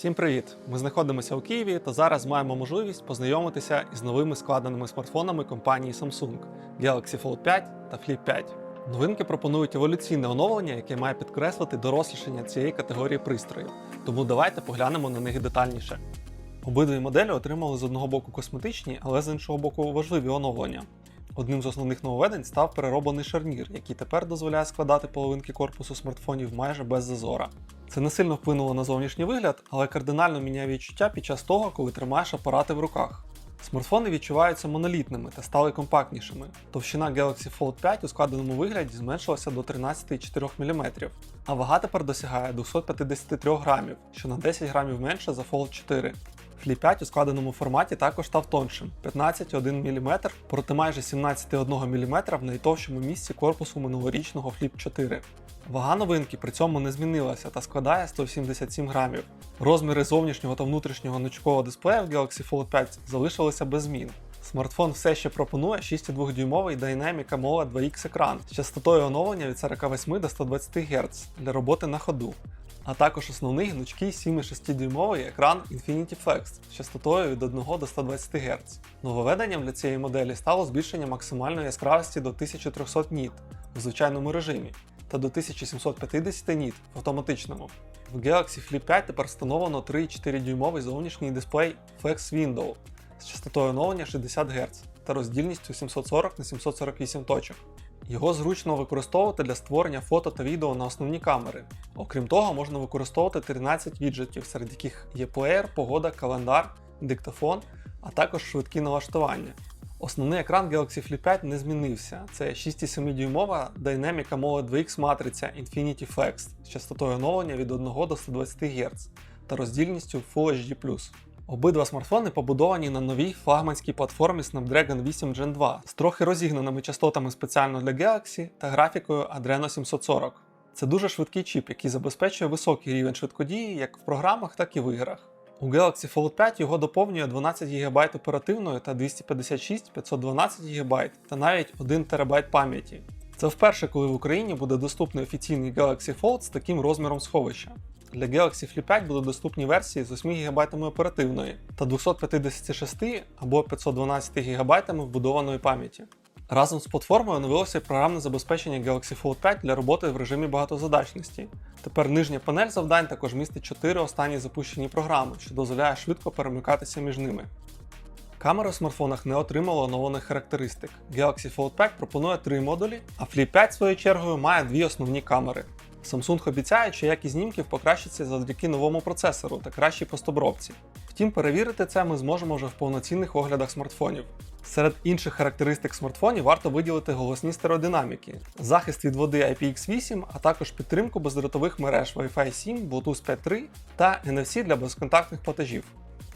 Всім привіт! Ми знаходимося у Києві та зараз маємо можливість познайомитися із новими складеними смартфонами компанії Samsung Galaxy Fold 5 та Flip 5. Новинки пропонують еволюційне оновлення, яке має підкреслити дорослішання цієї категорії пристроїв. Тому давайте поглянемо на них детальніше. Обидві моделі отримали з одного боку косметичні, але з іншого боку важливі оновлення. Одним з основних нововведень став перероблений шарнір, який тепер дозволяє складати половинки корпусу смартфонів майже без зазора. Це не сильно вплинуло на зовнішній вигляд, але кардинально міняє відчуття під час того, коли тримаєш апарати в руках. Смартфони відчуваються монолітними та стали компактнішими. Товщина Galaxy Fold 5 у складеному вигляді зменшилася до 13,4 мм, а вага тепер досягає 253 грамів, що на 10 грамів менше за Fold 4. Flip 5 у складеному форматі також став тоншим 15,1 мм проти майже 17,1 мм в найтовщому місці корпусу минулорічного Flip 4. Вага новинки при цьому не змінилася та складає 177 грамів. Розміри зовнішнього та внутрішнього ночкового дисплея в Galaxy Fold 5 залишилися без змін. Смартфон все ще пропонує 6,2-дюймовий Dynamic AMOLED 2X екран з частотою оновлення від 48 до 120 Гц для роботи на ходу, а також основний гнучкий 7,6-дюймовий екран Infinity Flex з частотою від 1 до 120 Гц. Нововведенням для цієї моделі стало збільшення максимальної яскравості до 1300 ніт у звичайному режимі та до 1750 ніт в автоматичному. В Galaxy Flip 5 тепер встановлено 3,4 дюймовий зовнішній дисплей Flex Window з частотою оновлення 60 Гц та роздільністю 740 на 748 точок. Його зручно використовувати для створення фото та відео на основні камери. Окрім того, можна використовувати 13 віджитів, серед яких є плеєр, погода, календар, диктофон, а також швидкі налаштування. Основний екран Galaxy Flip 5 не змінився. Це 6,7 дюймова Dynamic AMOLED 2X матриця Infinity Flex з частотою оновлення від 1 до 120 Гц та роздільністю Full HD+. Обидва смартфони побудовані на новій флагманській платформі Snapdragon 8 Gen 2 з трохи розігнаними частотами спеціально для Galaxy та графікою Adreno 740. Це дуже швидкий чіп, який забезпечує високий рівень швидкодії як в програмах, так і в іграх. У Galaxy Fold 5 його доповнює 12 ГБ оперативної та 256, 512 ГБ та навіть 1 ТБ пам'яті. Це вперше, коли в Україні буде доступний офіційний Galaxy Fold з таким розміром сховища. Для Galaxy Flip 5 будуть доступні версії з 8 ГБ оперативної та 256 або 512 ГБ вбудованої пам'яті. Разом з платформою оновилося програмне забезпечення Galaxy Fold 5 для роботи в режимі багатозадачності. Тепер нижня панель завдань також містить 4 останні запущені програми, що дозволяє швидко перемикатися між ними. Камера в смартфонах не отримала оновлених характеристик. Galaxy Fold 5 пропонує три модулі, а Flip 5 своєю чергою має дві основні камери. Samsung обіцяє, що якість знімків покращиться завдяки новому процесору та кращій постобробці. Втім, перевірити це ми зможемо вже в повноцінних оглядах смартфонів. Серед інших характеристик смартфонів варто виділити голосні стереодинаміки, захист від води IPX8, а також підтримку бездротових мереж Wi-Fi 7, Bluetooth 5.3 та NFC для безконтактних платежів.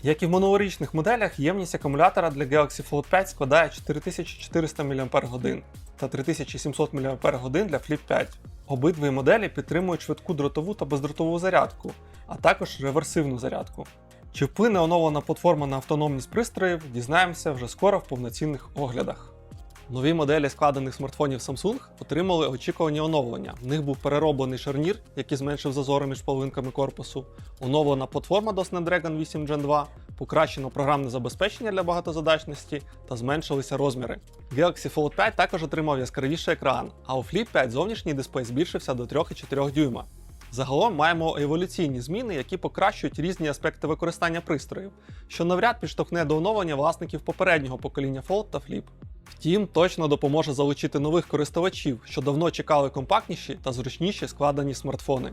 Як і в минулорічних моделях, ємність акумулятора для Galaxy Fold 5 складає 4400 мАч та 3700 мАч для Flip 5. Обидві моделі підтримують швидку дротову та бездротову зарядку, а також реверсивну зарядку. Чи вплине оновлена платформа на автономність пристроїв, дізнаємося вже скоро в повноцінних оглядах. Нові моделі складених смартфонів Samsung отримали очікувані оновлення. В них був перероблений шарнір, який зменшив зазори між половинками корпусу, оновлена платформа до Snapdragon 8 Gen 2, покращено програмне забезпечення для багатозадачності та зменшилися розміри. Galaxy Fold 5 також отримав яскравіший екран, а у Flip 5 зовнішній дисплей збільшився до 3,4 дюйма. Загалом маємо еволюційні зміни, які покращують різні аспекти використання пристроїв, що навряд підштовхне до оновлення власників попереднього покоління Fold та Flip. Втім, точно допоможе залучити нових користувачів, що давно чекали компактніші та зручніші складені смартфони.